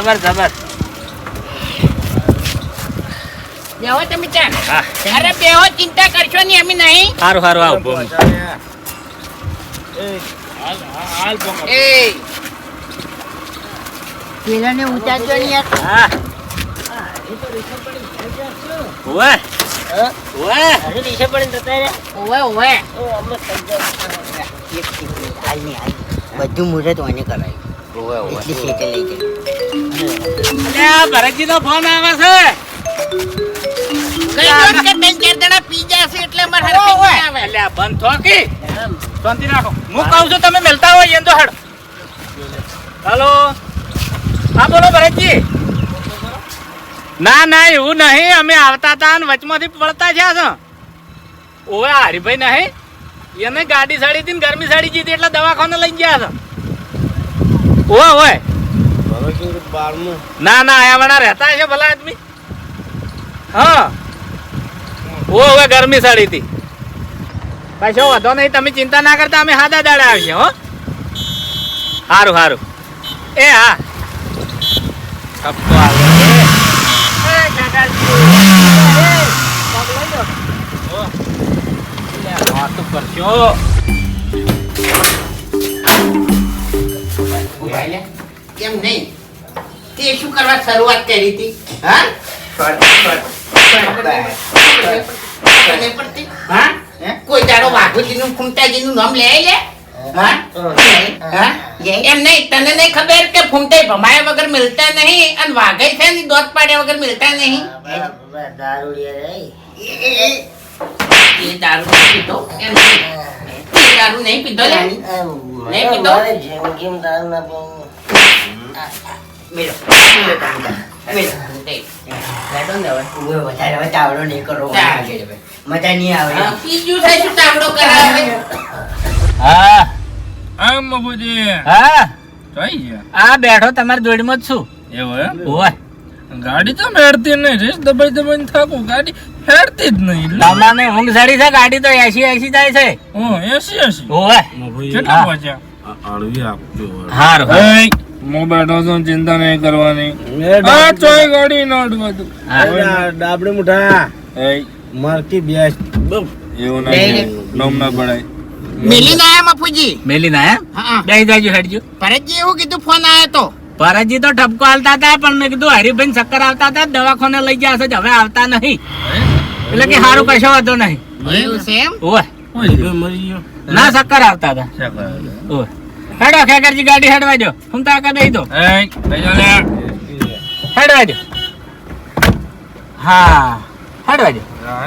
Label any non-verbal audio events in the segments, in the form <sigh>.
જબર જબર. બેહો તમે ત્યાં. હા. અરે બેહો ચિંતા કરશો નહીં અમે નહીં. સારું સારું આવ. એ. પેલાને ઉતારજો ને યાર. હા. ઓવે ઓવે ઓવે ઓવે બધું મુહૂર્ત ઓને કરાય. ઓવે ઓવે એટલે સેટે લઈ જાય. અલ્યા ભરતજી નો ફોન આવે છે. ના ના એવું નહીં. અમે આવતા હતા વચમાંથી પડતા છે. ઓવે હરિભાઈ નહીં. એને ગાડી સાડી હતી ગરમી સાડી જીધી એટલે દવાખાને લઈ ગયા છો. ઓવે. ના ના આયા વાળા રહેતા છે ભલા આદમી હા ઓ હવે ગરમી સાડી હતી પાછો વધો નહીં તમે ચિંતા ના કરતા અમે હાદા દાડા આવશે હો સારું સારું એ હા ટપકો આવે એ કાકાજી. એ, પગ લઈ લો. ઓ. લે, વાતું કરશો. ઊભા લે. કેમ નહીં તે શું કરવા શરૂઆત કરી હતી? હા? ખબર નહીં પડતી? હા? કોઈ દાડો વાઘુજીનું ફૂમતાજીનું નામ લે લે? હા? હા? એમ નહીં તને નહીં ખબર કે ફૂમટાઈ ભમાયા વગર મિલતા નહીં અને વાઘઈ છે ને દોત પાડ્યા વગર મિલતા નહીં? એ દારૂ નહીં પીધો? એમ દારૂ નહીં પીધો લે? નહીં પીધો? જિંદગીમાં દારૂ ના પીવું મેલો મેલો કાંતા. મેલો ને હવે. ઊભો વધારે હવે તાવડો નહીં કરો મજા નહીં આવે હા, બીજું થાય શું તાવડો કરાવે હા આમ હા ગયા આ બેઠો તમારી જોડીમાં જ છું. એવું એમ? ઓય ગાડી તો મેળતી નહીં રેસ દબાઈ દબાઈ થાકું. ગાડી હેડતી જ નહીં. તમારે ઊંઘ ચડી છે ગાડી તો એસી એસી જાય છે. ઓ એસી એસી. ઓય કેટલા હારું. એય, હું બેઠો છું ચિંતા નહીં કરવાની. આ ચોય ગાડી નોટ બધું. ડાબડી મુઠા. એય, મારકી બેસ. એવું નહીં નોમ ના પડાય. મિલીને આયા મફુજી? મેલી ના હા બે જાજો હેડજો. પરજી એવું કીધું ફોન આયો તો. પરજી તો ઠપકો હાલતા હતા પણ મેં કીધું હરિભાઈ ચક્કર આવતા હતા દવાખાને લઈ ગયા હશે હવે આવતા નહીં. એટલે કે સારું કશો વાંધો નહીં. એવું છે એમ? ઓય. ના ચક્કર આવતા હતા. ઓય. હેડો ખેકરજી ગાડી હેડવાજો હું તા કે દઈ દો એય, લઈ લે. હેડવા હા હેડવાજો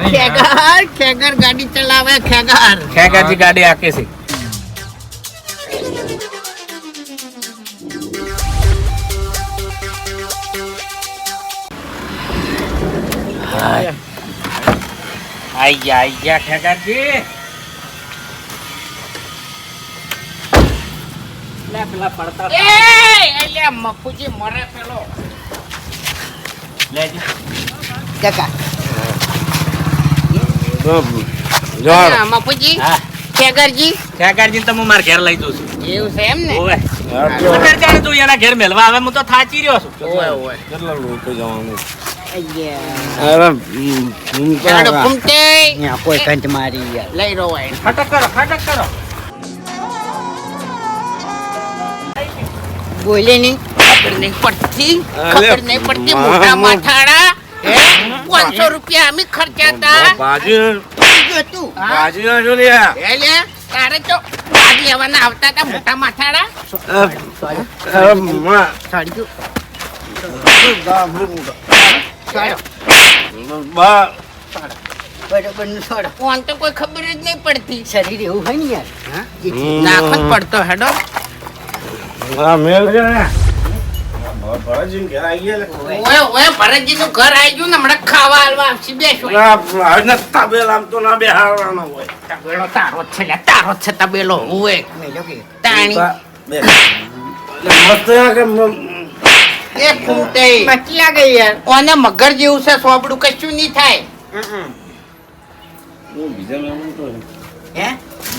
ખેગર ખેગર ગાડી ચલાવે ખેગર ખેગરજી ગાડી આકે છે. આઈ ગયા આઈ ગયા ખેકરજી. લે પેલા પડતા એ અલ્યા મફુજી મરે પેલો. લેજો. કાકા. હા, મફુજી હા. ખેગરજી. ખેકરજી તો હું મારા ઘેર લઈ જઉં છું. એવું છે એમ ને? ઓવે. જાણે તું એના ઘેર મેલવા. આવે હું તો થાચી રહ્યો છું. કેટલા લોકો જવાનું? અરે કોઈ મારી લઈ રહો ફટક કરો ફટક કરો. બોલે નહીં ખબર નહીં પડતી ખબર નહીં પડતી મોટા માથાડા પાંચસો રૂપિયા અમે ખર્ચાતા બાજુ. તું બાજુ ના જો લે. એ તારે તો લેવાના આવતા હતા મોટા માથાડા સાડો. કોઈ ખબર જ નહીં પડતી. શરીર એવું હોય ને યાર હા? નાખો પડતો હેડો. મેલ. આવી ગયા ભરતજી નું ઘર આવી ગયું ને હમણાં ખાવા હાલવા આવશે બેસો. આ આજના તાબેલ આમ તો ના બેહારવાનો હોય. તબેલો તારો છે તારો છે તબેલો તાણી. મસ્ત એ ફૂટે મચી લાગે યાર. ઓને મગર જેવું છે સોબડું કશું નહીં થાય. બીજા મહેમાન તો હે.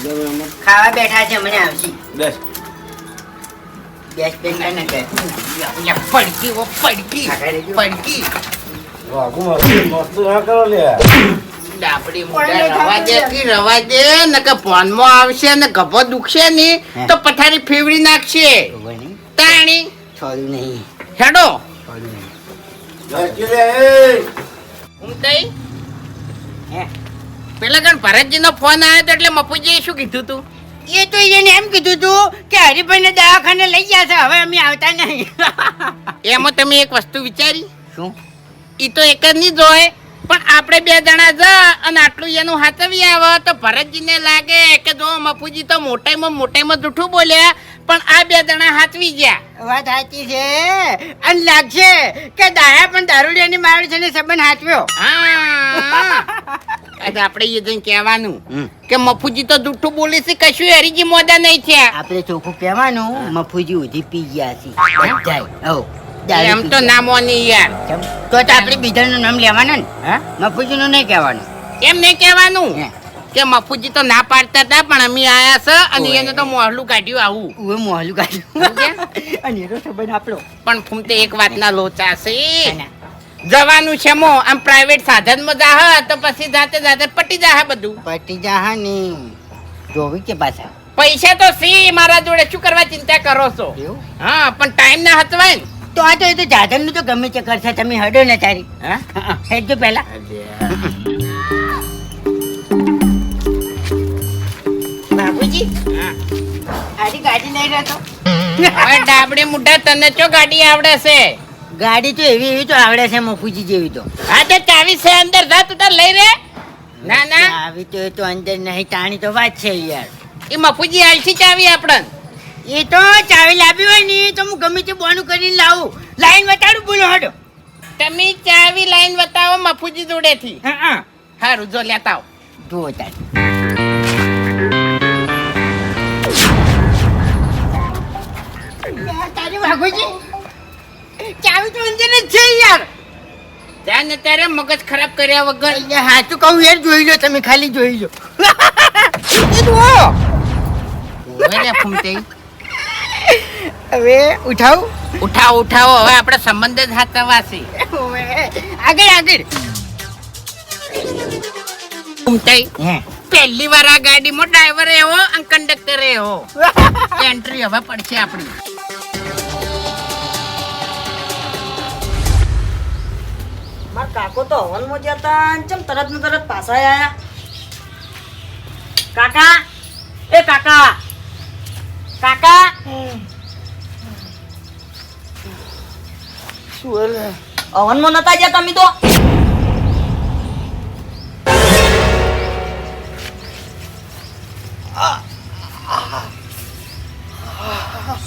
બીજા મહેમાન ખાવા બેઠા છે મને આવશે. બેસ. ને પડકી ઓ પડકી પડકી ના ફોનમાં આવશે ને ગભો દુખશે ને તો પથારી ફેવડી નાખશે તાણી છોડ્યું નહીં હેડો છોડ્યું નહીં ધરકી લે એ ઉમતાઈ હે પેલા કણ ભરતજીનો ફોન આવ્યો તો એટલે મપુજીએ શું કીધું તું? એ તો એને એમ કીધું તું કે હરિભાઈને દવાખાને લઈ ગયા છે, હવે અમે આવતા નહીં. એમાં તમે એક વસ્તુ વિચારી? શું? એ તો એક જ નહીં જોય પણ આપણે બે જણા જા અને આટલું એનું હાથવી આવે તો ભરતજીને લાગે કે જો મફુજી તો મોટાઈમાં મોટાઈમાં જૂઠું બોલ્યા પણ આ બે જણા હાથવી ગયા. વાત સાચી છે. અને લાગશે કે દાયા પણ દારૂડિયાની મારી છે ને સંબંધ હાચવ્યો. આજે આપણે એ જઈને કહેવાનું કે મફુજી તો જૂઠું બોલે છે કશું હરીજી મોદા નહીં છે આપણે ચોખ્ખું કહેવાનું મફુજી ઉધી પી ગયા છે. જાય એમ તો નામ ઓની યાર. તો આપણે બીજાનું નામ લેવાનું ને? હા? મફુજીનું નહીં કહેવાનું. એમ નહીં કહેવાનું. કે મફુજી તો ના પાડતા હતા પણ અમે આયા છે અને એને તો મોહલું કાઢ્યું આવું. ઓય મોહલું કાઢ્યું. <laughs> અને એનો સંબંધ આપણો. પણ ફૂમતે એક વાતના લોચા છે. જવાનું છે મો આમ પ્રાઇવેટ સાધનમાં જાહ તો પછી જાતે જાતે પટી જાહ બધું. પટી જાહની. જોવી કે પાછા? પૈસા તો સી મારા જોડે શું કરવા ચિંતા કરો છો? હા પણ ટાઈમ ના હતવાય ને. તો આ તો એ તો જાધવનું તો ગમે તે કરશે તમે હડો ને તારી. હા? હેડ જો પહેલા. બાબુજી આરી ગાડી લઈ રહ્યો હવે ડાબડી મુઢા તને ચો ગાડી આવડે છે? ગાડી તો એવી એવી તો આવડે છે મફુજી જેવી તો. હા તો ચાવી છે અંદર. જા તું તાર લઈ રે. ના ના. આવી તો એ તો અંદર નહીં તાણી તો વાત છે યાર. એ મફુજી આલસી ચાવી આપણને. એ તો ચાવી લાવી હોય ને તો હું ગમે તે બોનું કરીને લાવું. લાઈન બતાડું બોલો હડો. તમે ચાવી લાઈન બતાવો મફુજી જોડેથી. હા હા. હારું જો લેતા આવો. જુઓ વાઘોજી ચાવી તો અંદર જ છે યાર. ત્યાં ને ત્યારે મગજ ખરાબ કર્યા વગર. હાચું કહું યાર જોઈ લો તમે ખાલી જોઈ લો. હવે ઉઠાવ. ઉઠાવો ઉઠાવો હવે આપણે સંબંધ જ હાથવા છે આગળ આગળ. પહેલી વાર આ ગાડીમાં ડ્રાઈવર એવો અને કંડક્ટર એવો. <laughs> એન્ટ્રી હવે પડશે આપણી. મારા કાકો તો હવનમાં ગયા હતા ચમ તરત ને તરત પાછા આયા. કાકા? એ કાકા. કાકા? શું હવનમાં નતા ગયા તમે તો?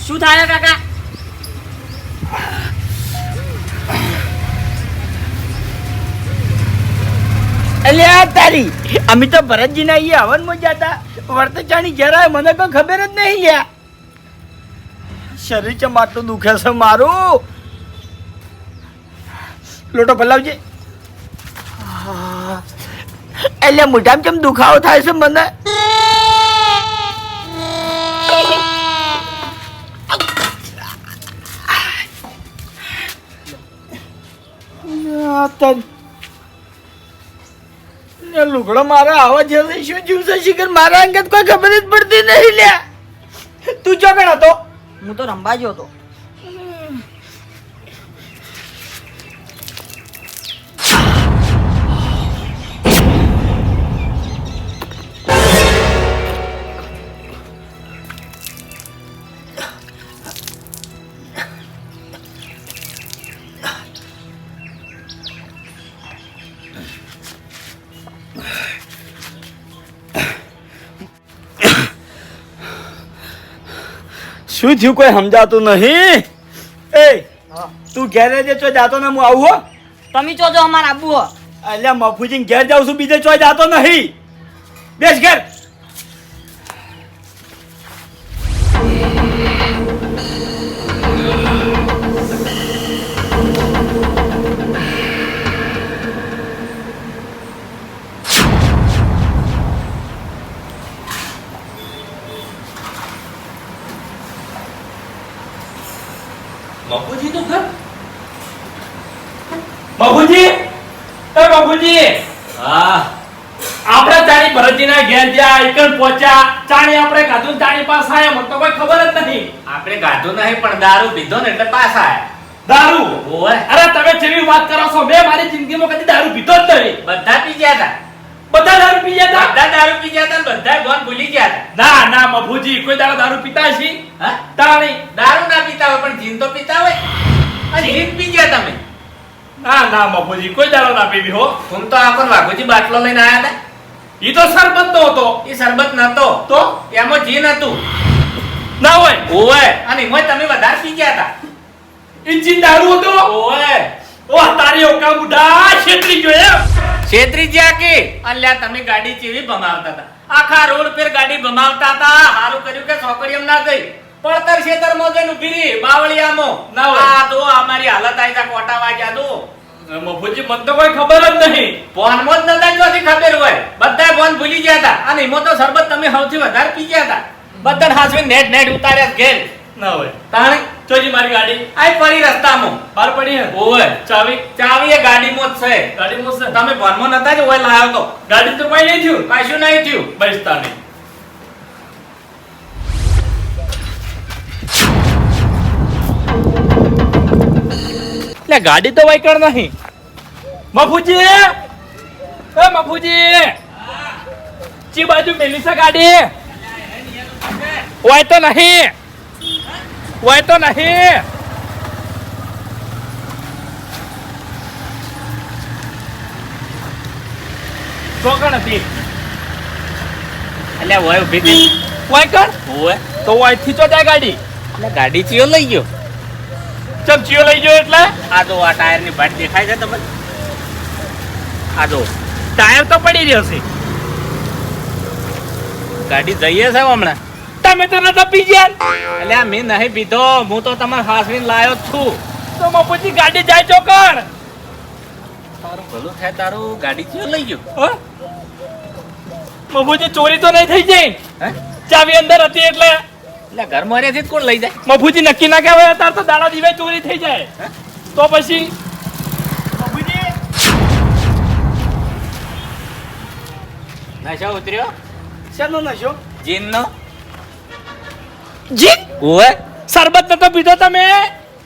શું થાય કાકા? તારી. અમે તો ભરતજીના અહીંયા હવનમાં જતા. વર્તચાણી જરાય મને કોઈ ખબર જ નહીં યા શરીર ચમ આટલું દુખે છે મારું. લોટો ભલાવજે એટલે મોઢામાં ચમ દુખાવો થાય છે મને? તન ને લુગડો મારા આવા જલ્દી શું જીવશે શિખર? મારા અંગત કોઈ ખબર જ પડતી નહીં લ્યા. તું ચોકડ હતો? હું તો રંબાજો હતો. શું થયું કોઈ સમજાતું નહીં? એ તું ઘેરે જે ચો જાતો ને હું આવું હો. તમે ચો જો અમારે આબુ હો. એટલે મફુજી ઘેર જાઉં છું બીજે ચો જાતો નહીં. બેસ ઘેર. બાપુજી તું ઘર. બાપુજી એ બાપુજી. હા. આપણે તારી ભરતજીના ઘેર જ્યાં એકણ પહોંચ્યા ચાણી આપણે ગાધું ચાણી પાસ આયા? મને તો કોઈ ખબર જ નહીં. આપણે ગાધું નહીં પણ દારૂ પીધો ને એટલે પાસ આયા. દારૂ? ઓય અરે તમે જેવી વાત કરો છો મેં મારી જિંદગીમાં કદી દારૂ પીધો જ નહીં. બધા પી ગયા હતા. બધા દારૂ પી ગયા હતા બધા દારૂ પી ગયા હતા બધા ગોન ભૂલી ગયા હતા ના ના મફુજી કોઈ દારૂ દારૂ પીતા છે હા? તાણી. દારૂ ના પીતા હોય પણ જીન તો પીતા હોય. આ જીન? પી ગયા તમે? ના ના મફુજી કોઈ દારૂ ના પીવી હો. હું તો આખો વાઘુજી બાટલો લઈને આયા હતા ઈ તો સરબત નો હતો. એ શરબત નતો. તો? એમાં જીન હતું. ના હોય. ઓય અને એમાં તમે વધારે પી ગયા હતા જીન દારૂ હતો? ઓય ઓ તારી ઓકા બુઢા છેતરી ગયો છેત્રી જ્યાં કે? અલ્યા તમે ગાડી ચીવી ભમાવતા હતા? આખા રોડ પર ગાડી ભમાવતા હતા. હારું કર્યું કે છોકરીઓ ના ગઈ પડતર ખેતરમાં જઈને ઊભી રહી. બાવળિયામાં. ના. આ તો અમારી હાલત આઈ જા કોટા વાગ્યા તો. મફુજી મન તો કોઈ ખબર જ નહીં. ફોનમાં જ નતા જોથી ખબર હોય. બધા ફોન ભૂલી ગયા હતા. અને એમાં તો શરબત તમે સૌથી વધારે પી ગયા હતા. બધા હાસવી નેટ નેટ ઉતાર્યા ઘેર. ના હોય. તાણે. ચોજી મારી ગાડી. આય પડી રસ્તામાં. બાર પડી હે. ઓય ચાવી. ચાવી એ ગાડીમાં જ છે. ગાડી છે. તમે ફોનમાં નતા જ ઓય લાયો તો. ગાડી તો પડી નહીં થયું. કશું નહીં થયું. બસ તાણી. લે ગાડી તો વાઈકણ નહીં. મફુજી. એ મફુજી. ચી બાજુ મેલી છે ગાડી. વાય તો નહીં. વાય તો નહીં ચોકણ હતી ઓય ઊભી થઈ વાઈકણ ઓય તો જાય ગાડી એટલે ગાડી ચિયો લઈ ગયો ચમચીઓ લઈ ગયો એટલે આ જો આ ટાયરની ભાટ દેખાય છે તમને આ જો ટાયર તો પડી રહ્યો છે ગાડી જઈએ સાહેબ હમણાં તમે તો નતા પી ગયા. અલ્યા મેં નહીં પીધો. હું તો તમારે હાસવીને લાયો જ છું. તો મફુજી ગાડી જાય ચોકર તારું ભલું થાય તારું ગાડી ચિયો લઈ ગયો. હ? મફુજી ચોરી તો નહીં થઈ જઈ ચાવી અંદર હતી એટલે. એટલે ઘર મોરેથી જ કોણ લઈ જાય? મફુજી નક્કી ના કહેવાય અત્યારે તો દાડા દીવે ચોરી થઈ જાય. તો પછી? મફુજી નશો ઉતર્યો? શેનો નશો? જીન નો જી? ઓય શરબત નતો પીધો તમે?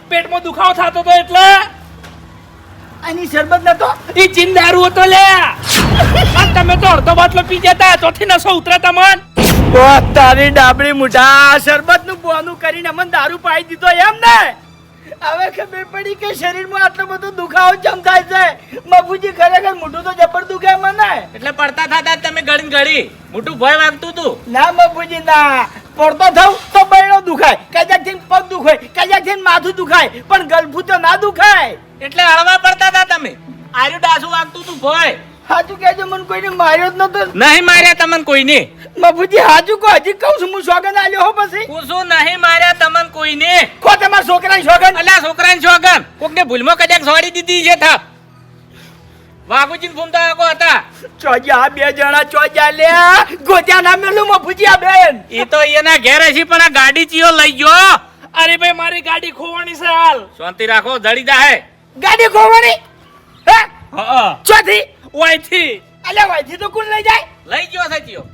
પેટમાં દુખાવો થતો તો એટલે? આની શરબત નતો? ઈ ચીન દારૂ હતો લે. આ તમે તો અડધો બાટલો પી જતા ચોથી નસો ઉતરે તમન તારી ડાબડી મુઢા શરબતનું બોનું કરીને અમને દારૂ પાઈ દીધો એમ ને? હવે ખબર પડી કે શરીરમાં આટલો બધો દુખાવો જમ થાય છે? બાપુજી ખરેખર મોઢું તો જબર દુખે મને. એટલે પડતા થતા તમે ઘડી ઘડી મોટું ભય વાગતું તું. ના બાપુજી ના. પડતો થઉં તો બૈડો દુખાય. થી પગ દુખાયથી માથું દુખાય. પણ ગલફું તો ના દુખાય. એટલે હળવા પડતા હતા તમે. આર્યું ડાસુ વાગતું તું ભય. હાચું કહેજો મને કોઈને માર્યો જ નતો નહીં માર્યા તમને કોઈને. બાપુજી હાજુ કો હજી કહું છું હું સોગન આલ્યો હો પછી. હું શું નહીં માર્યા તમને કોઈને? કો તમારા છોકરાની સોગન અલ્યા છોકરાની છોગન કોકને ભૂલમાં કદાચ સોડી દીધી છે થાપ. વાઘુજીને ફૂમતા હતા. ચોજા બે જણા ચોજા લ્યા. ગોજા ના મેલું માં ભૂજ્યા બેન. એ તો એના ઘેરે છે પણ આ ગાડી ચિયો લઈ ગયો. અરે ભાઈ મારી ગાડી ખોવાની છે હાલ. શાંતિ રાખો જડી જાહે ગાડી ખોવાની? હે? હા. ચોથી? ઓયથી અલ્યા ઓયથી તો કોણ લઈ જાય? લઈ ગયો છે ચિયો.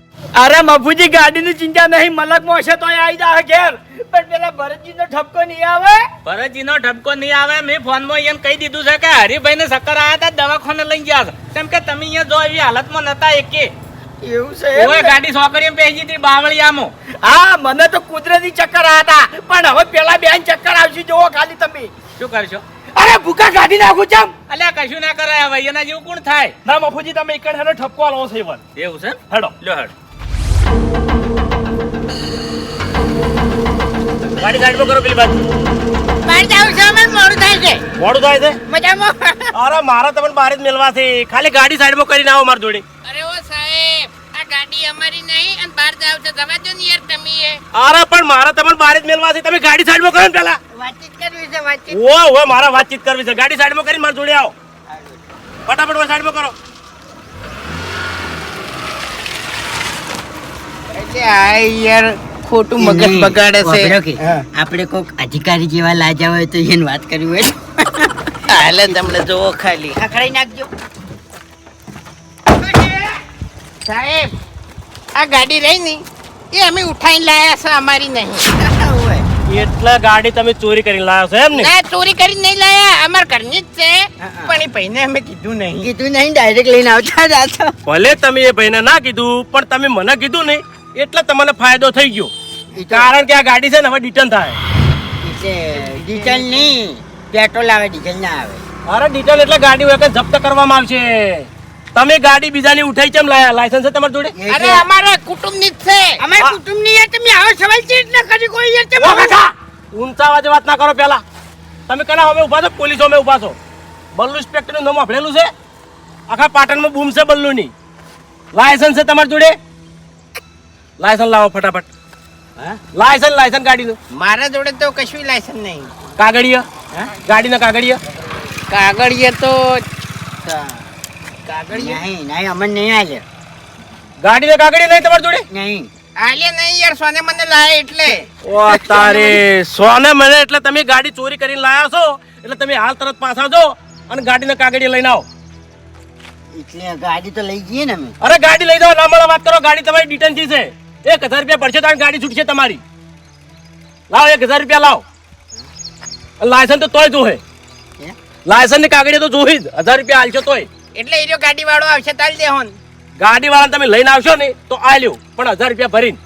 અરે મફુજી ગાડીની ચિંતા નહીં મલક મોશે તોય આવી જાય ઘેર. પણ પેલા ભરતજીનો ઠપકો નહીં આવે? ભરતજીનો ઠપકો નહીં આવે મેં ફોનમાં એને કહી દીધું છે કે હરિભાઈને સક્કર આયા હતા દવાખાને લઈ ગયા કેમ કે તમે અહીંયા જો એવી હાલતમાં નતા એકે. એવું છે ઓય ને? ગાડી સોકરીએ બેસી હતી બાવળિયામાં હા મને તો કુદરતી ચક્કર આવ્યા હતા પણ હવે પેલા બેન ચક્કર આવશે જોવો ખાલી તમે. શું કરશો? અરે ભૂકા કાઢી નાખું ચમ અલ્યા કશું ના કરાય હવે એના જેવું કોણ થાય? ના મફુજી તમે એક હેડો ઠપકો આલો છે એવું છે? હેડો. લ્યો હેડ. ગાડી સાઈડમાં કરો પેલી બાજુ. પાણી જાવ છું મને મોડું થાય છે. મોડું થાય છે? મજામાં. અરે મારા તમને બહાર જ મેલવા છે. ખાલી ગાડી સાઈડમાં કરીને આવો મારી જોડે. અરે ઓ સાહેબ આ ગાડી અમારી નહીં અને બહાર જાવ છો. જવા દો ને યાર તમે એ. અરે પણ મારા તમને બહાર જ મેલવા છે. તમે ગાડી સાઈડમાં કરો ને પેલા. વાતચીત કરવી છે વાતચીત. ઓ ઓ મારા વાતચીત કરવી છે. ગાડી સાઈડમાં કરીને મારી જોડે આવો. ફટાફટ સાઈડમાં કરો. એટલે આ યાર ખોટું મગજ બગાડે છે. આપણે કોક અધિકારી જેવા લાજા હોય તો એને વાત કરવી હોય. હાલે તમને જોવો ખાલી. ખખડાઈ નાખજો. સાહેબ આ ગાડી રહી નહીં એ અમે ઉઠાઈને લાયા છે અમારી નહીં. એટલા ગાડી તમે ચોરી કરી લાયા છો એમ ને? ના ચોરી કરી નહીં લાયા. અમાર ઘરની જ છે. પણ એ ભાઈને અમે કીધું નહીં. કીધું નહીં ડાયરેક્ટ લઈને આવતા જ ભલે તમે એ ભાઈને ના કીધું પણ તમે મને કીધું ને એટલે તમને ફાયદો થઈ ગયો. કારણ કે આ ગાડી છે ને હવે ડિટન થાય. એટલે ડીઝલ નહીં પેટ્રોલ આવે ડીઝલ ના આવે. અરે રિટર્ન એટલે ગાડી વખત જપ્ત કરવામાં આવશે. તમે ગાડી બીજાની ઉઠાઈ કેમ લાયા? લાયસન્સ છે તમારી જોડે? અરે અમારે કુટુંબની જ છે. અમારે કુટુંબની યાર તમે આવો સવાલ છે એટલે ન કરી કોઈ યાર તમે ઊંચા વાજે વાત ના કરો પેલા. તમે કના અમે ઊભા છો? પોલીસ અમે ઊભા છો? બલ્લુ ઇન્સ્પેક્ટરનું નામ આપેલું છે? આખા પાટણમાં બૂમ છે બલ્લુની. લાયસન્સ છે તમારી જોડે? લાયસન્સ લાવો ફટાફટ. લાયસન લાયસન ગાડીનું. મારા જોડે તો કશું લાયસન નહીં. કાગળિયા. ગાડીના કાગળિયા. કાગળિયા તો કાગળિયા? નહીં નહીં અમને નહીં આલે. ગાડીના કાગળિયા નહીં તમારી જોડે? નહીં. આલે નહીં યાર સોને મને લાય એટલે. ઓ તારે સોને મને એટલે તમે ગાડી ચોરી કરીને લાયા છો? એટલે તમે હાલ તરત પાછા જો અને ગાડીના કાગળિયા લઈને આવો. એટલે ગાડી તો લઈ જઈએ ને અમે. અરે ગાડી લઈ જાઓ ના મળે વાત કરો ગાડી તમારી ડિટેનથી છે. એક હજાર રૂપિયા પડશે તો આ ગાડી છૂટશે તમારી. લાવો એક હજાર રૂપિયા લાવો. લાયસન્સ તો તોય જોહે? લાયસન્સની કાગળિયા તો જોઈ જ. હજાર રૂપિયા હાલશો તોય. એટલે એ ગાડી વાળો આવશે તાલ દે હોન ગાડી વાળા તમે લઈને આવશો ને તો આલ્યો. પણ હજાર રૂપિયા ભરીને.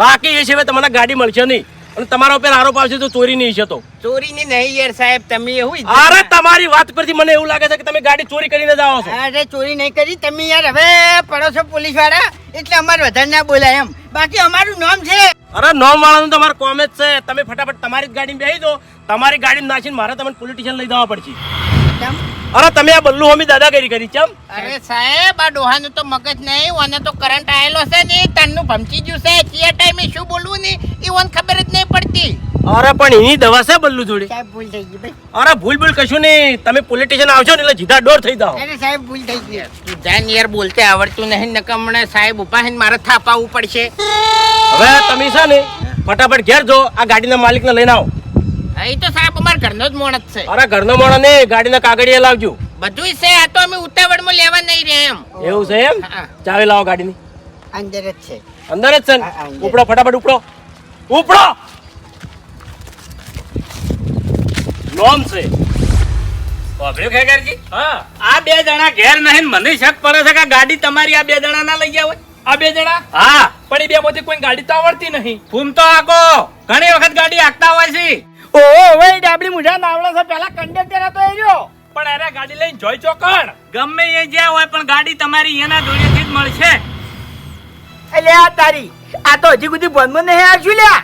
બાકી એ સિવાય તમને ગાડી મળશે નહીં. અને તમારા ઉપર આરોપ આવશે તો ચોરી નહીં છે તો. ચોરીની નહીં યાર સાહેબ તમે એવું અરે તમારી વાત પરથી મને એવું લાગે છે કે તમે ગાડી ચોરી કરીને જાઓ છો. અરે ચોરી નહીં કરી તમે યાર હવે પડો છો પોલીસવાળા એટલે અમારે વધારે ના બોલાય એમ. બાકી અમારું નામ છે. અરે નોમ વાળાનું તમારું કોમ જ છે. તમે ફટાફટ તમારી જ ગાડીમાં બેસી દો તમારી ગાડીમાં નાખીને મારે તમને પોલીસ સ્ટેશન લઈ જવા પડશે? અરે તમે આ બલ્લુ હોમી દાદાગીરી કરી ચમ? અરે સાહેબ આ ડોહાનું તો મગજ નહીં ઓને તો કરંટ આયેલો છે ને તનનું ભમચી ગયું છે. કે ટાઈમે શું બોલવું ને એ ઓને ખબર જ નહીં પડતી. અરે પણ એની દવા છે બલ્લુ જોડે? સાહેબ ભૂલ થઈ ગઈ ભાઈ. અરે ભૂલ ભૂલ કશું નહીં. તમે પોલિટિશિયન આવશો ને એટલે જીધા ડોર થઈ જાઓ. અરે સાહેબ ભૂલ થઈ ગઈ. તું જાન યાર બોલતે આવડતું નહીં નકમણે સાહેબ ઊભા હે મારે થાપાવું પડશે. હવે તમે છે ને ફટાફટ ઘેર જો આ ગાડીના માલિકને લઈને આવો. એ તો સાહેબ અમાર ઘરનો જ મોણસ છે. અરે ઘરનો માણસ ને ગાડીના કાગળિયા લાવજો. બધુંય છે આ તો અમે ઉતાવળમાં લેવા નહીં રહે એમ. એવું છે એમ. ચાવી લાવો ગાડીની. અંદર જ છે. અંદર જ છે. ઉપડો ફટાફટ ઉપડો. ઉપડો! નોમ છે. વાપર્યું ખેગરજી હા. આ બે જણા ઘેર નહીં મને શક પડે છે કે ગાડી તમારી આ બે જણા ના લઈ ગયા હોય? આ બે જણા? હા. પણ એ બે માંથી કોઈ ગાડી તો આવડતી નહીં. ફૂમ તો આકો ઘણી વખત ગાડી હાંકતા હોય છે. ઓહો હવે ડાબડી મુઢા નાવડો છે. પેલા કંડક્ટર હતો એ રહ્યો. પણ અરે ગાડી લઈને જોઈ ચોકણ ગમે એ જ્યાં હોય પણ ગાડી તમારી એના દોરીથી જ મળશે. એટલે આ તારી આ તો હજી સુધી બંધમાં નહીં આવશું લ્યા.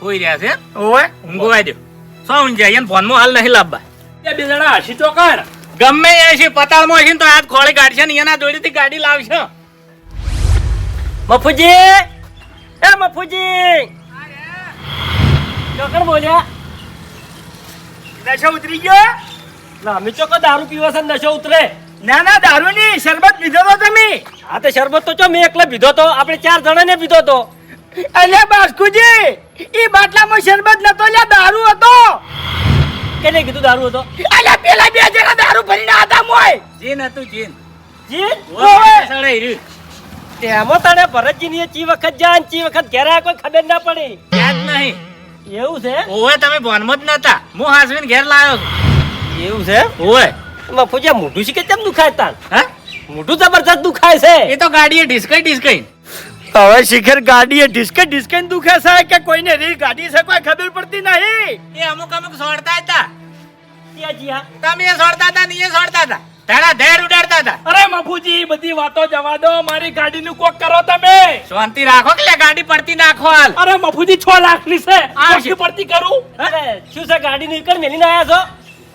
કોઈ રહ્યા છે? ઓય ઊંઘવા દો સો ઊંઘ્યા? એને ફોનમાં હાલ નહીં લાવવા. એ બે જણા હસી ચોકણ ગમે એ છે પતાળમાં હશે ને તો આજ ખોળી કાઢશે ને એના જોડેથી ગાડી લાવશે. મફુજી! એ મફુજી! ચોકણ બોલ્યા? નશો ઉતરી ગયો? ના અમે ચોખ્ખો દારૂ પીવા છે નશો ઉતરે. ના ના દારૂ ની શરબત પીધો તો તમે. હા તો શરબત તો ચો મેં એકલો પીધો તો આપણે ચાર જણાને પીધો તો. અલે બાસ્કુજી ઈ બાટલામાં શરબત નતો લ્યા દારૂ હતો. કેને કીધું દારૂ હતો? અલે પેલા બે જણા દારૂ ભરીને આતા મોય. જીન હતું જીન. જીન? ઓય, સડાઈ રહ્યું. તેમાં તને ભરતજી ની ચી વખત જાય ચી વખત ઘેરા કોઈ ખબર ના પડી. યાદ નહીં. એવું છે? ઓવે તમે ભોનમાં જ નતા હું હાસવીને ઘેર લાવ્યો છું. એવું છે? ઓવે. મફુજા મોઢું છે કે કેમ દુખાય તાર હા? મોઢું જબરજસ્ત દુખાય છે. એ તો ગાડીએ ઢીસકાઈ ઢીસકાઈ. હવે શિખર ગાડીએ ડિસ્કે ડિસ્કે દુખે છે કે કોઈને રી ગાડી છે કોઈ ખબર પડતી નહીં? એ અમુક અમુક સોડતા હતા. તમે એ સોડતા હતા ને એ સોડતા હતા. ધડા ધેર ઉડાડતા હતા. અરે મફુજી બધી વાતો જવા દો મારી ગાડીનું કોક કરો તમે. શાંતિ રાખો કે ગાડી પડતી નાખો હાલ. અરે મફુજી છ લાખની છે. આ કોકી પડતી કરું. અરે શું છે ગાડી નું મેલી મેલીને આયા છો?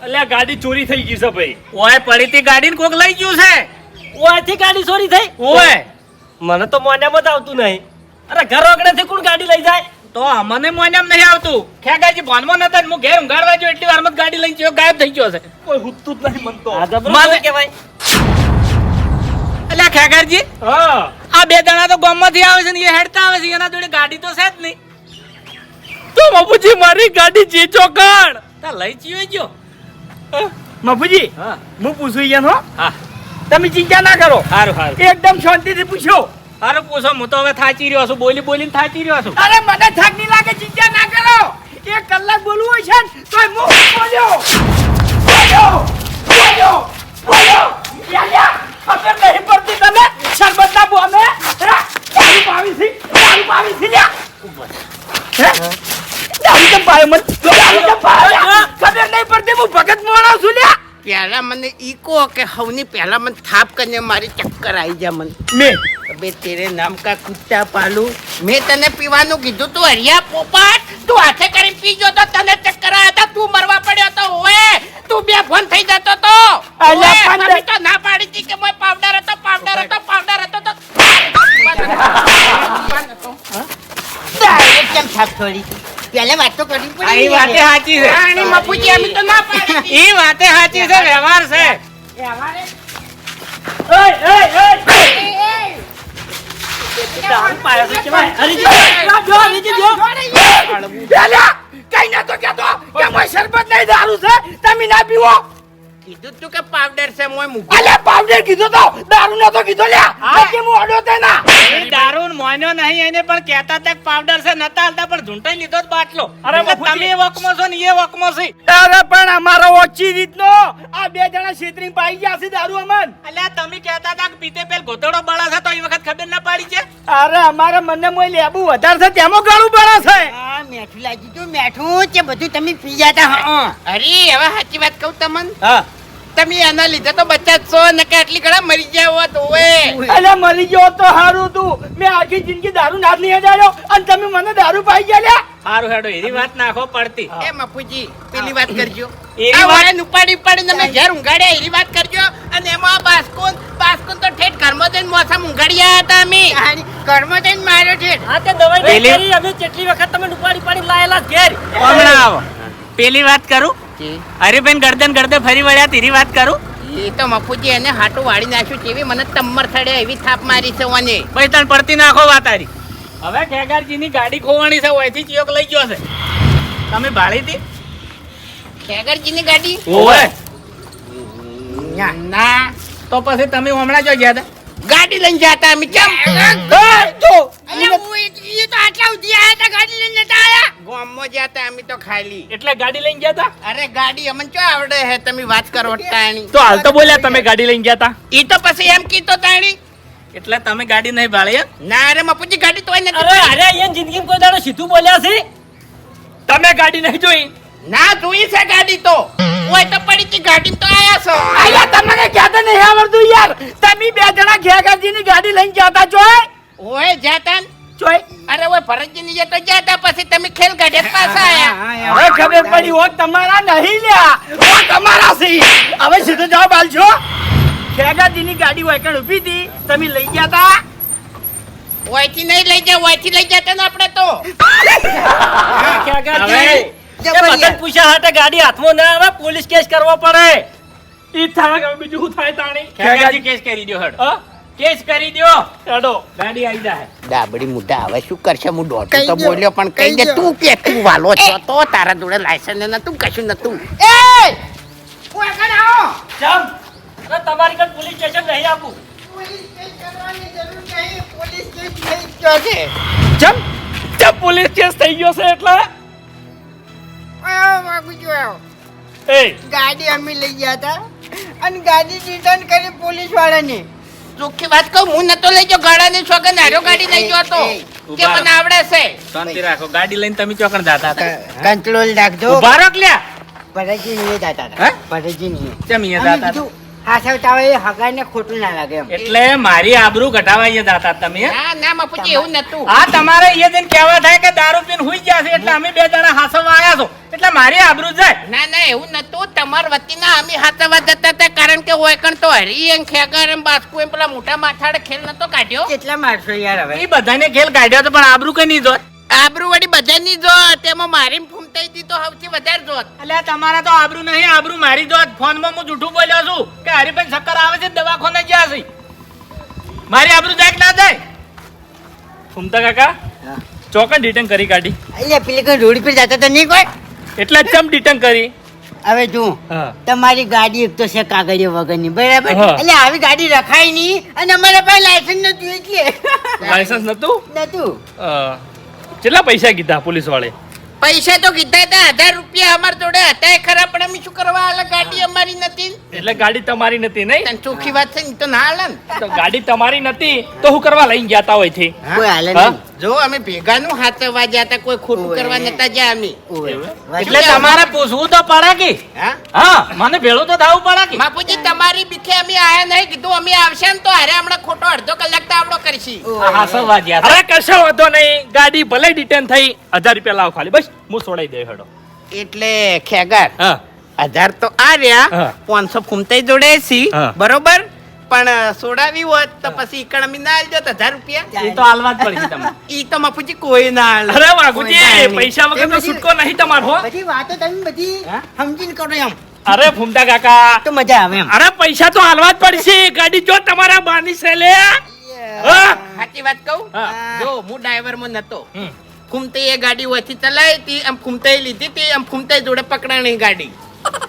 અલ્યા ગાડી ચોરી થઈ ગઈ છે ભાઈ. ઓય પડી તી ગાડી કોક લઈ ગયું છે? ઓયથી ગાડી ચોરી થઈ? ઓય. મને તો મોઢામાં જ આવતું નહીં. અરે ઘર ઓગણેથી કોણ ગાડી લઈ જાય? તો મને મને એમ નહીં આવતું. ખેગાજી ભાનમાં નતા ને હું ઘેર ઊંઘાડવા જો એટલી વારમાં ગાડી લઈને ગયો ગાયબ થઈ ગયો છે. કોઈ હુતતું જ નહીં મનતો મને મારે- કહેવાય? એટલે ખેગાજી હા. આ બે જણા તો ગામમાંથી આવે છે ને એ હેડતા આવે છે એના જોડે બાપુજી મારી ગાડી જે ચોકડ. તા લઈ જીવે ગયો. બાપુજી હા. હું પૂછું યાર હો. હા. તમે ચિંતા ના કરો. સારું સારું એકદમ શાંતિથી પૂછો. સારું પૂછો હું તો હવે થાચી રહ્યો છું બોલી બોલીને થાચી રહ્યો છું. અરે મને થાક નહીં લાગે ચિંતા ના કરો. એક કલાક બોલવું હોય છે ને તોય હું બોલ્યો. બોલ્યો બોલ્યો બોલ્યો. ખબર નહીં પડતી તમે શરબત ના બોમે દારૂ પાવી છે દારૂ પાવી છે લ્યા. દારૂ કેમ પાયો મને. દારૂ કેમ પાયો ખબર નહીં પડતી હું ભગત મોણા છું લ્યા. પહેલા મને ઈકો કે હવની પહેલા મને થાપ કરીને મારી ચક્કર આવી જાય મને. મેં? અબે તેરે નામ કા કુત્તા પાલુ. મેં તને પીવાનું કીધું તું હરિયા પોપટ તું હાથે કરી પીજો તો તને ચક્કર આવ્યા હતા તું મરવા પડ્યો તો ઓએ તું બે ફોન થઈ જતો તો. અલ્યા, પણ- તો ના પાડી હતી કે મોય પાવડર હતો પાવડર હતો પાવડર હતો તો કેમ છાપ છોડી પહેલા વાત તો કરવી આ ઈ વાતે સાચી છે. આની મફુજી અમે તો ના પાડી એ વાતે સાચી છે વ્યવહાર છે. વ્યવહાર ઓય ઓય એય દારૂ પાયો છે કેવાય હરીજી હરીજી જો કઈ ના તો કેતો કે મોય શરબત નહીં દારૂ છે તમે ના પીવો કીધું તું કે પાવડર છે મોય મૂકી અલે પાવડર કીધો તો? દારૂ નતો કીધો લ્યા. કે હું અડો તે ના એ દારૂ મોન્યો નહીં એને પણ કહેતા તક પાવડર છે નતા હાલતા પણ ઝૂંટાઈ લીધો જ બાટલો. અરે તમે વકમો છો ને એ વકમો છે. અરે પણ અમારો ઓછી રીતનો. આ બે જણા છેતરી પાઈ ગયા છે દારૂ અમન. અલ્યા તમે કહેતા તક પીતે પેલ ગોતડો બળા છે તો એ વખત ખબર ના પાડી છે? અરે અમારે મને મોય લેબુ વધાર છે તેમાં ગાળું બળા છે. હા મેઠું લાગી તું મેઠું કે બધું તમે પી જાતા હા. અરે હવે સાચી વાત કહું તમને. હા. તમે એના લીધે તો બચ્ચા છો ને કે આટલી ઘણા મરી ગયા હોત ઓએ અલા મરી ગયો તો હારું તું. મે આખી જિંદગી દારૂ ના લઈ જાયો અને તમે મને દારૂ પાઈ ગયા લ્યા હારું હેડો એની વાત નાખો પડતી. એ મફુજી પેલી વાત કરજો. વાત- વાળાને ઉપાડી ઉપાડીને તમે ઘેર ઊંઘાડ્યા એવી વાત કરજો. અને એમાં બાસ્કુન બાસ્કુન તો ઠેઠ ઘરમાં જઈને મોસમ ઊંઘાડ્યા હતા અમે. ઘરમાં જઈને માર્યો છે હા તે દવાઈ કરી અમે કેટલી વખત તમે ઉપાડી ઉપાડી લાયેલા ઘેર? હમણાં આવો. પેલી વાત કરું? હરિભાઈ ગરદન ગરદે ફરી વળ્યા તેરી વાત કરું? એ તો મફુજી એને હાટું વાળી નાખ્યું કેવી મને તમર થડે એવી થાપ મારી છે ઓને. તને પડતી નાખો વાત તારી હવે ખેગારજીની ગાડી ખોવાણી છે ઓયથી ચિયોક લઈ ગયો છે. તમે ભાળી હતી ખેગરજીની ગાડી? ઓવે. ના. તો પછી તમે હમણાં જો ગયા હતા? ગાડી લઈને જતા અમે કેમ? ગામમાં હતા અમે તો ખાલી. એટલે ગાડી લઈને ગયા હતા? અરે ગાડી અમને ચો આવડે હે તમે વાત કરો ટાણી. તો હાલ તો બોલ્યા તમે ગાડી લઈને ગયા હતા. ઈ તો પછી એમ કીધો તાણી. એટલે તમે ગાડી નહીં ભાળી ના અરે મપુજી ગાડી તોય નથી અરે અરે અહીંયા જિંદગી કોઈ દાડો સીધું બોલ્યા છે? તમે ગાડી નહીં જોઈ? ના જોઈ છે ગાડી તો. ઓય તો પડી હતી ગાડી તો આયા છો. આયા તમને ક્યાં નહીં આવડતું યાર. તમે બે જણા ઘેગાજીની ગાડી લઈને ગયા તા જોય ઓય જાતા જોય અરે ઓય ભરતજી જે તો જાતા પછી તમે ખેલ ગાડે પાછા આયા. હવે ખબર પડી ઓ તમારા નહીં લ્યા. ઓ તમારા સી હવે સીધો જવાબ આલજો ખેગાજીની ગાડી હોય કણ ઊભી હતી તમે લઈ ગયા તા? ઓયથી નહીં લઈ જાય ઓયથી લઈ જતા ને આપણે તો. એ મદદ પૂછ્યા હાટે ગાડી હાથમાં ના આવે પોલીસ કેસ કરવો પડે. ઈ થાય બીજું થાય તાણી? ખેગારજી કેસ કરી દો હડ. હા? કેસ કરી દો ચડો ગાડી આવી જાય. ડાબડી મુઢા હવે શું કરશે? હું દોડતો તો બોલ્યો પણ કહી દે તું કે તું વાલો છો તો? તારા જોડે લાયસન્સ નતું કશું નતું? ચમ અરે તમારી કણ પોલીસ સ્ટેશન નહીં આપું. પોલીસ કેસ થઈ ગયો છે એટલે. એ. ગાડી અમે લઈ ગયા હતા. અને ગાડી રિટર્ન કરી પોલીસ વાળાને ચોખ્ખી વાત કહું હું નતો લઈ ગયો ગાડાની છોકર નાર્યો ગાડી લઈ ગયો તો કે મને આવડે છે. શાંતિ રાખો ગાડી લઈને તમે ચોકણ જાતા હતા? કંટ્રોલ રાખજો. ઊભા રહો કે લ્યા? ભરતજી નહીં જાતા? હતા. ભરતજી નહીં કેમ અહીંયા જાતા હાસવતા હોય હગાઈને ખોટું ના લાગે એટલે મારી આબરૂ ઘટાવા અહીંયા જાતા તમે. ના ના મફુજી એવું નતું. આ તમારે એ જઈને કહેવા થાય કે દારૂ પીને હુઈ ગયા છે એટલે અમે બે જણા હાસવા આયા છો. એટલે મારી આબરૂ જાય. ના ના એવું નતું. તમાર વતીના અમે હાથવા જતા હતા કારણ કે ઓયકણ તો હરી એમ ખેગર એમ બાસ્કુ એમ પેલા મોટા માથાડે ખેલ નતો કાઢ્યો. કેટલા મારશો યાર હવે? એ બધાને ખેલ કાઢ્યો તો પણ આબરૂ કઈ નહીં જો આબરૂ વળી બધાની જો તેમાં મારી ફૂમતાઈ દી તો સૌથી વધારે જોત. એટલે તમારા તો આબરૂ નહીં આબરૂ મારી જોત. ફોનમાં હું જૂઠું બોલ્યો છું કે હરિભાઈ ચક્કર આવે છે દવાખાને ગયા છે. મારી આબરૂ જાય ના જાય. ફૂમતા કાકા ચોકન ડિટેન કરી કાઢી. એટલે પેલી કોઈ રોડ પર જતો તો નહીં કોઈ? એટલે ચમ ડિટેન કરી? હવે જો તમારી ગાડી એક તો છે કાગળિયા વગરની બરાબર? એટલે આવી ગાડી રખાય નહીં અને અમારા પાસે લાયસન્સ નતું એટલે. લાયસન્સ નતું નતું અ, કેટલા પૈસા કીધા પોલીસ વાળે પૈસા તો કીધા હતા હજાર રૂપિયા અમાર જોડે હતા એ ખરા પણ અમે શું કરવા આલે? ગાડી અમારી નથી. એટલે ગાડી તમારી નથી નહીં? તને ચોખ્ખી વાત છે ને તો ના હાલે ને. તો ગાડી તમારી નથી તો હું કરવા લઈને ગયા તા હોયથી કોઈ હાલે નહીં. જો અમે ભેગાનું હાથવા ગયા હતા કોઈ ખોટું કરવા નતા જ્યાં અમે. એટલે તમારે પૂછવું તો પડે કે? હા? મને ભેળું તો થવું પડે કે? બાપુજી તમારી બીખે અમે આયા નહીં કીધું અમે આવશે ને તો હારે હમણાં ખોટો અડધો કલાક તો આપણો કરશી. હાસવા અરે કશો વાંધો નહીં. ગાડી ભલે ડિટેન થઈ હજાર રૂપિયા લાવો ખાલી. બસ હું છોડાઈ દે હેડો. એટલે ખેગર હા. હજાર તો આ રહ્યા. પાંચસો ફૂમતાઈ જોડે છી બરોબર? પણ સોડાવી હોત તો પછી ઈકણ અમે ના આલજો તો હજાર રૂપિયા. એ તો હાલવા જ પડશે તમને. <laughs> ઈ તો બાપુજી કોઈ ના આલે. અરે વાઘુજી પૈસા વગર તો છૂટકો નહીં તમારો હો. બધી વાતો તમે બધી સમજીને કરો એમ. અરે ફૂમતા કાકા. તો મજા આવે એમ. અરે પૈસા તો હાલવા જ પડશે. ગાડી જો તમારા બાની છે લે સાચી વાત કહું. જો હું ડ્રાઈવરમાં નતો ફૂમતે એ ગાડી ઓછી ચલાવી હતી આમ ફૂમતે લીધી હતી આમ ફૂમતે જોડે પકડાણી ગાડી.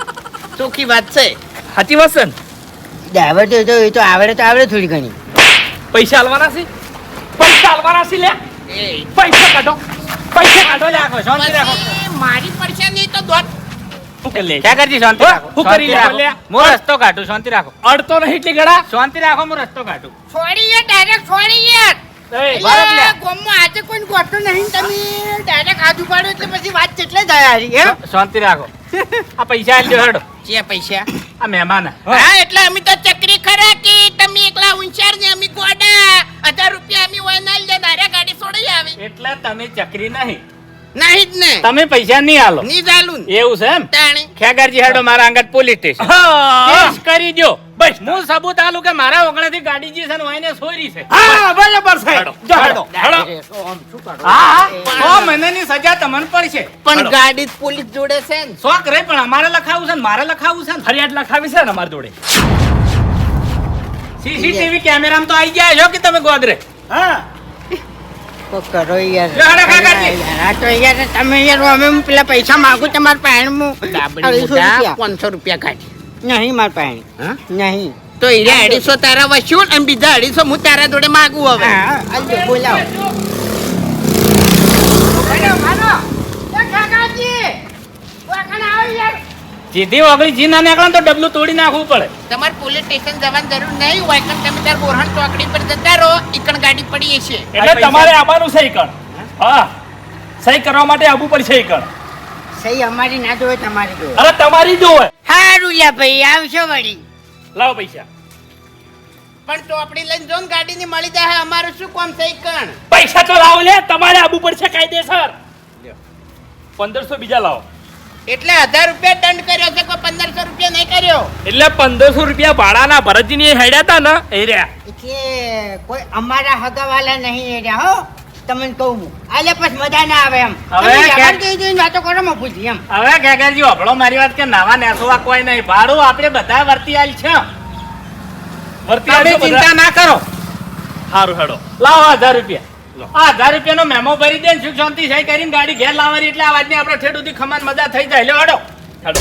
<laughs> ચોખ્ખી વાત છે. સાચી વાત છે ડ્રાઈવર તો એ તો એ તો આવડે તો આવડે થોડી ઘણી. પૈસા આલવાના છે? પૈસા આલવાના છે લે. એ. પૈસા કાઢો. પૈસા કાઢો લે આખો શાંતિ રાખો. મારી પડશે નહીં તો દોત. શું લે? ક્યાં કરજી શાંતિ રાખો? હું કરી. લ્યા? હું રસ્તો કાઢું શાંતિ રાખો. અડતો નહીં એટલી ગળા? શાંતિ રાખો હું રસ્તો કાઢું. છોડી યાર ડાયરેક્ટ છોડી યાર એ, બરાબર લે. ગોમમાં આજે કોઈ ગોઠતો નહીં. તમે ડાયરેક્ટ હાથ ઉપાડો એટલે પછી વાત કેટલે જાય હારી એમ? શાંતિ રાખો. <laughs> આ પૈસા આલજો હેડો. છે પૈસા? આ મહેમાન. હા એટલે અમે તો ચકરી ખરા કે તમે એકલા ઉંચાર ને અમે ગોડા. હજાર રૂપિયા અમે હોય ના લે દારે ગાડી છોડી આવી. એટલે તમે ચકરી નહીં. નહીં જ ને. તમે પૈસા નહીં આલો. નહીં ને. એવું છે એમ? ખેગારજી હેડો મારા અંગત પોલીસ સ્ટેશન. કરી દો બસ. હું સબૂત આલું કે મારા ઓગણેથી ગાડી જે છે ને વાઈને સોરી છે. હા બરાબર છે. જો હેડો, હેડો. હા હા. મહિનાની સજા તમને પડશે. પણ ગાડી પોલીસ જોડે છે ને. શોખ રે પણ અમારે લખાવું છે ને મારે લખાવું છે ને. ફરિયાદ લખાવી છે ને અમારી જોડે. સીસીટીવી કેમેરામાં તો આવી ગયા છો કે તમે ગોદરે? હા. તો કરો યાર. જો હેડો કાકાજી. યાર, આ તો યાર તમે યાર અમે પેલા પૈસા માંગુ તમારા પાસે રૂપિયા. પાંચસો રૂપિયા કાઢી નહીં માર પાણી. હા? નહીં. તો એને અઢીસો તારા વસ્યું અને બીજા અઢીસો હું તારા જોડે માગું હવે? બોલાવો. સીધી ઓગળી જી ના નીકળે ને તો ડબલું તોડી નાખવું પડે. તમારે પોલીસ સ્ટેશન જવાની જરૂર નહીં હોય કારણ તમે તાર બોરહણ ચોકડી પર જતા રહો ઈકણ ગાડી પડી છે એટલે તમારે આવવાનું સહી કર. હા. સહી કરવા માટે આવવું પડશે ઈકણ. કર સહી અમારી ના જોવે તમારી જોવે. અરે તમારી જોવે. સારું લ્યા ભાઈ આવશો વળી. લાવો પૈસા. પણ ચોપડી લઈને જોન ગાડી ની મળી જાય અમારું શું કામ છે ઈકણ પૈસા તો લાવો લે તમારે આવવું પડશે કાયદેસર. પંદરસો બીજા લાવો. એટલે હજાર રૂપિયા દંડ કર્યો છે કોઈ પંદરસો રૂપિયા નહીં કર્યો? એટલે પંદરસો રૂપિયા ભાડાના ભરતજી ની હેડ્યા હતા ને એ રહ્યા. એટલે કોઈ અમારા હગાવાલા નહીં રહ્યા હો. તમને કહું હું. આલે પછી મજા ના આવે એમ. હવે જોઈ જોઈને વાતો કરો માં પૂછી એમ. હવે ખેગારજી હોભળો મારી વાત કે નાવા નેસવા કોઈ નહીં. ભાડું આપણે બધા વર્તી આલ છે. વર્તી ચિંતા ના કરો. હારું હેડો. લાવો હજાર રૂપિયા. આ હજાર રૂપિયાનો મેમો ભરી દે ને સુખ શાંતિ સહી કરીને ગાડી ઘેર લાવવાની એટલે આ વાતની આપણે ઠેડ સુધી ખમાન મજા થઈ જાય. હેલો હડો. હેડો.